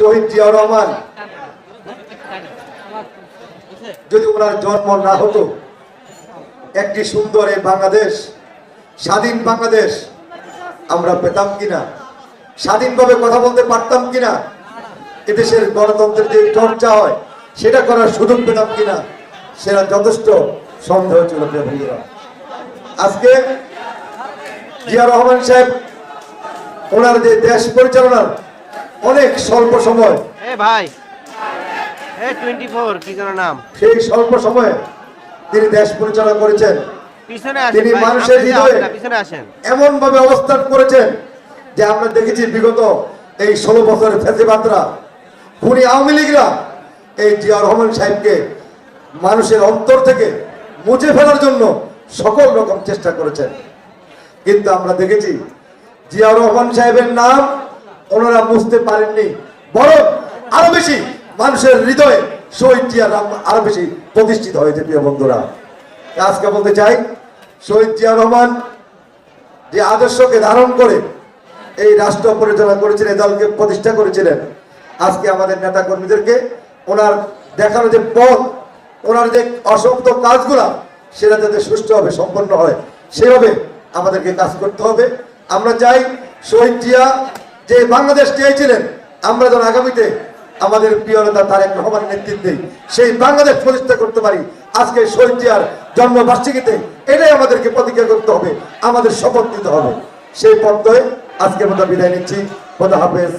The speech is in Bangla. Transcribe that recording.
শহীদ জিয়াউর রহমান। যদি ওনার জন্ম না হতো, একটি সুন্দর এই বাংলাদেশ, স্বাধীন বাংলাদেশ আমরা পেতাম কিনা? স্বাধীনভাবে কথা বলতে পারতাম কিনা? এদেশের গণতন্ত্রের যে চর্চা হয়, সেটা করার সুযোগ পেতাম কিনা? সেটা যথেষ্ট সন্দেহ ছিল আজকে জিয়া রহমান সাহেব, ওনার যে দেশ পরিচালনার অনেক স্বল্প সময়। এ ভাই। এ টোয়েন্টি ফোর কি যেন নাম? সেই স্বল্প সময়ে তিনি দেশ পরিচালনা করেছেন। তিনি মানুষের হৃদয়ে- পিছনে আসেন। এমন ভাবে অবস্থান করেছেন যে আমরা দেখেছি বিগত এই ষোলো বছরের ফেসিবাদরা খুনি আওয়ামী লীগরা এই জিয়া রহমান সাহেবকে মানুষের অন্তর থেকে মুছে ফেলার জন্য সকল রকম চেষ্টা করেছেন। কিন্তু আমরা দেখেছি জিয়া রহমান সাহেবের নাম ওনারা বুঝতে পারেননি। বরং আরও বেশি মানুষের হৃদয়ে শহীদ জিয়ার আরও বেশি প্রতিষ্ঠিত হয়েছে, প্রিয় বন্ধুরা। আজকে বলতে চাই, শহীদ জিয়া রহমান যে আদর্শকে ধারণ করে এই রাষ্ট্র পরিচালনা করেছিলেন দলকে প্রতিষ্ঠা করেছিলেন, আজকে আমাদের নেতা কর্মীদেরকে ওনার দেখানো যে পথ, ওনার যে অসংখ্য কাজগুলা, সেটা যাতে সুষ্ঠুভাবে সম্পন্ন হয়, সেভাবে আমাদেরকে কাজ করতে হবে। আমরা চাই শহীদ জিয়া যে বাংলাদেশ চেয়েছিলেন, আমরা যেন আগামীতে আমাদের প্রিয় নেতা তারেক রহমানের নেতৃত্বে সেই বাংলাদেশ প্রতিষ্ঠা করতে পারি। আজকে শহীদ জিয়ার জন্মবার্ষিকীতে এটাই আমাদেরকে প্রতিজ্ঞা করতে হবে, আমাদের শপথ নিতে হবে। সেই পদ্মে আজকের মতো বিদায় নিচ্ছি। খোদা হাফেজ।